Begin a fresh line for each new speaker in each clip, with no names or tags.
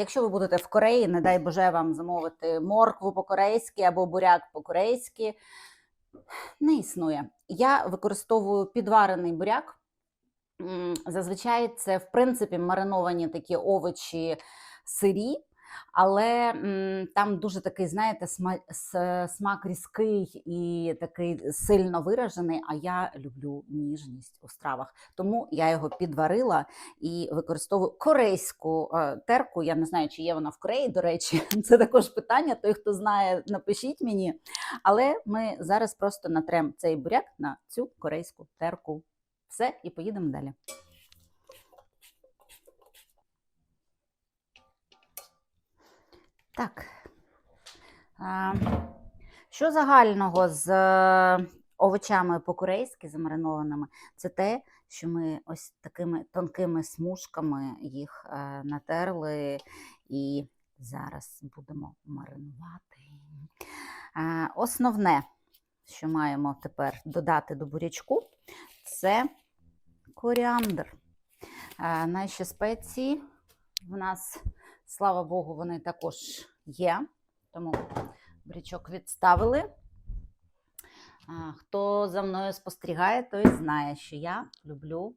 Якщо ви будете в Кореї, не дай Боже вам замовити моркву по-корейськи або буряк по-корейськи, не існує. Я використовую підварений буряк. Зазвичай це, в принципі, мариновані такі овочі сирі, але там дуже такий, знаєте, смак різкий і такий сильно виражений. А я люблю ніжність у стравах. Тому я його підварила і використовую корейську е, терку. Я не знаю, чи є вона в Кореї, до речі, це також питання. Той, хто знає, напишіть мені. Але ми зараз просто натрем цей буряк на цю корейську терку. Все, і поїдемо далі. Так. Що загального з е, овочами по-корейськи замаринованими? Це те, що ми ось такими тонкими смужками їх е, натерли і зараз будемо маринувати. Основне, що маємо тепер додати до бурячку, це коріандр. Наші спеції в нас, слава Богу, вони також є. Тому бурячок відставили. Хто за мною спостерігає, той знає, що я люблю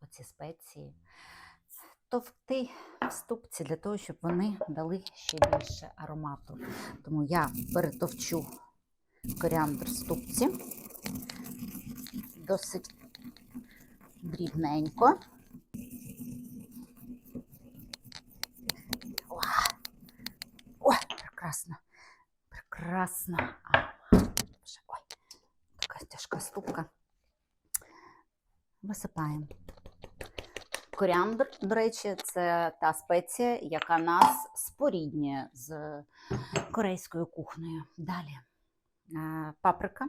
оці спеції товкти в ступці для того, щоб вони дали ще більше аромату. Тому я перетовчу коріандр в ступці досить дрібненько. О, Ой, прекрасно, прекрасно. Ой, така тяжка ступка. Висипаємо. Коріандр, до речі, це та спеція, яка нас споріднює з корейською кухнею. Далі е, паприка. Е,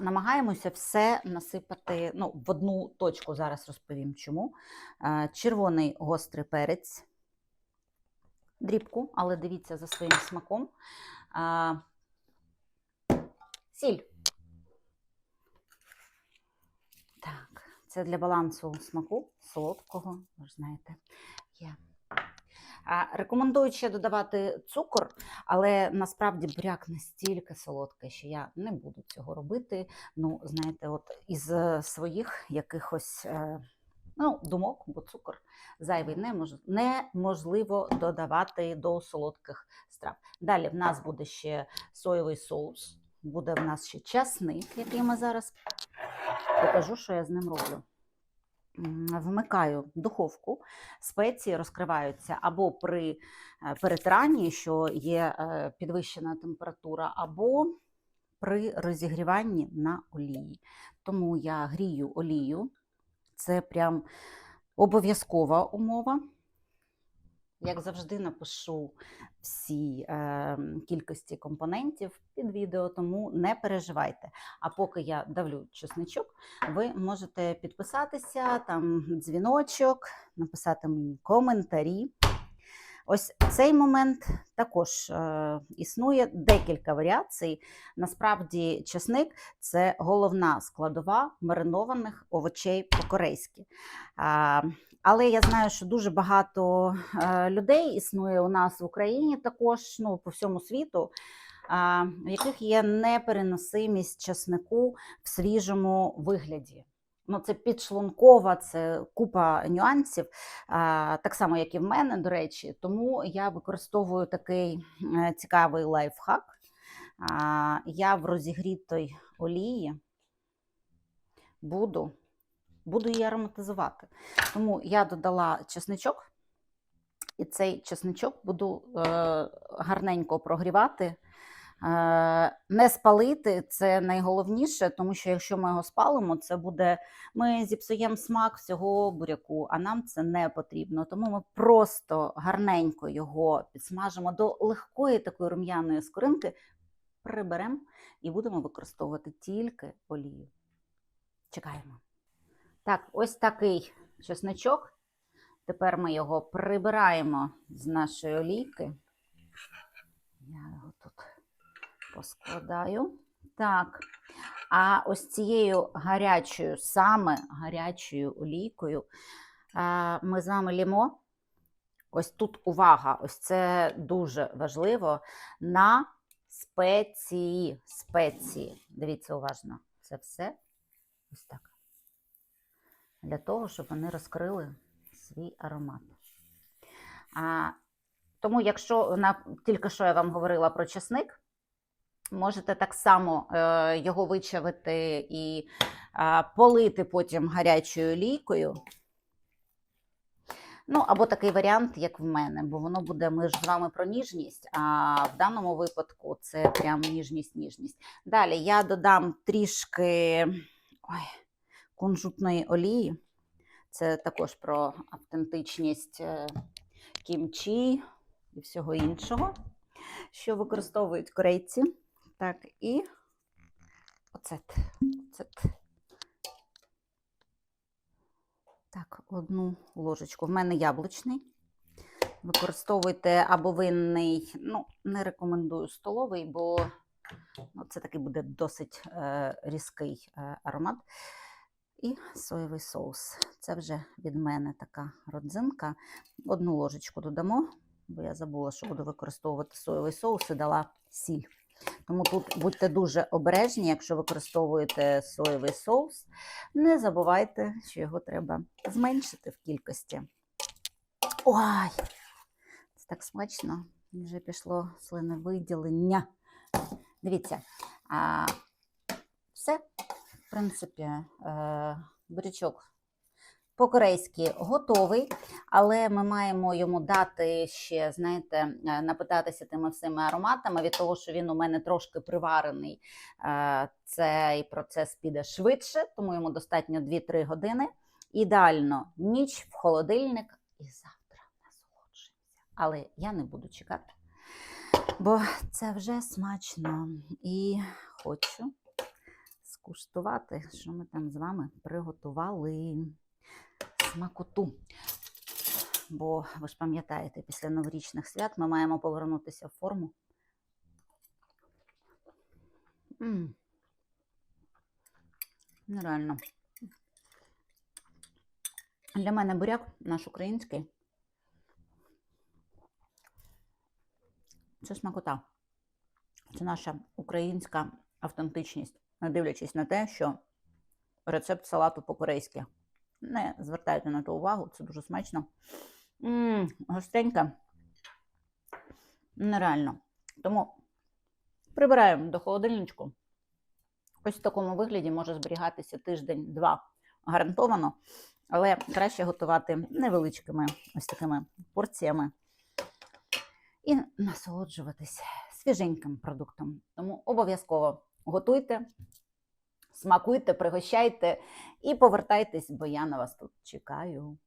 Намагаємося все насипати ну, в одну точку. Зараз розповім чому. Е, Червоний гострий перець, дрібку, але дивіться за своїм смаком. Е, Сіль. Так, це для балансу смаку солодкого, ви ж знаєте, є. А, рекомендую ще додавати цукор, але насправді буряк настільки солодкий, що я не буду цього робити. Ну, знаєте, от із е, своїх якихось е, ну, думок, бо цукор зайвий немож... неможливо додавати до солодких страв. Далі в нас буде ще соєвий соус, буде в нас ще часник, який ми зараз покажу, що я з ним роблю. Вмикаю духовку, спеції розкриваються або при е, перетиранні, що є е, підвищена температура, або при розігріванні на олії. Тому я грію олію, це прям обов'язкова умова. Як завжди, напишу всі е, кількості компонентів під відео, тому не переживайте. А поки я давлю чесничок, ви можете підписатися, там дзвіночок, написати мені коментарі. Ось цей момент також е, існує декілька варіацій. Насправді, чесник це головна складова маринованих овочей по-корейськи. А, але я знаю, що дуже багато е, людей існує у нас в Україні, також ну, по всьому світу, в яких є непереносимість чеснику в свіжому вигляді. Ну, це підшлункова, це купа нюансів, так само, як і в мене, до речі. Тому я використовую такий е, цікавий лайфхак. Я в розігрітій олії буду, буду її ароматизувати. Тому я додала чесничок, і цей чесничок буду е, гарненько прогрівати. Е, Не спалити це найголовніше, тому що якщо ми його спалимо, це буде ми зіпсуємо смак всього буряку, а нам це не потрібно. Тому ми просто гарненько його підсмажимо до легкої такої рум'яної скоринки, приберемо і будемо використовувати тільки олію. Чекаємо. Так, ось такий чесночок. Тепер ми його прибираємо з нашої олійки. Я поскладаю. Так. А ось цією гарячою, саме гарячою олійкою ми з вами лімо ось тут увага, ось це дуже важливо на спеції. Спеції. Дивіться уважно. Це все ось так. Для того, щоб вони розкрили свій аромат. А, тому, якщо на, тільки що я вам говорила про часник, можете так само е, його вичавити і полити потім гарячою лійкою. Ну, або такий варіант, як в мене, бо воно буде, ми ж з вами про ніжність, а в даному випадку це прям ніжність, ніжність. Далі я додам трішки ой, кунжутної олії. Це також про автентичність е, кімчі і всього іншого, що використовують корейці. Так, і оцет. оцет. Так, одну ложечку. В мене яблучний. Використовуйте або винний, ну, не рекомендую столовий, бо ну, це такий буде досить е, різкий е, аромат. І соєвий соус. Це вже від мене така родзинка. Одну ложечку додамо, бо я забула, що буду використовувати соєвий соус і дала сіль. Тому тут будьте дуже обережні, якщо використовуєте соєвий соус. Не забувайте, що його треба зменшити в кількості. Ой, це так смачно. Вже пішло слиновиділення. Дивіться, а, все, в принципі, е, бурячок по-корейськи готовий, але ми маємо йому дати ще, знаєте, е, напитатися тими всіми ароматами від того, що він у мене трошки приварений. е, Цей процес піде швидше, тому йому достатньо 2-3 години. Ідеально ніч в холодильник і завтра насолоджуємося. Але я не буду чекати, бо це вже смачно. І хочу скуштувати, що ми там з вами приготували смакоту. Бо ви ж пам'ятаєте, після новорічних свят ми маємо повернутися в форму. М. Нереально. Для мене буряк наш український. Це смакота. Це наша українська автентичність, не дивлячись на те, що рецепт салату по-корейськи. Не звертайте на то увагу, це дуже смачно. Ммм, гостренька. Нереально. Тому прибираємо до холодильничку. Ось в такому вигляді може зберігатися тиждень-два гарантовано, але краще готувати невеличкими ось такими порціями і насолоджуватись свіженьким продуктом. Тому обов'язково готуйте, смакуйте, пригощайте і повертайтесь, бо я на вас тут чекаю.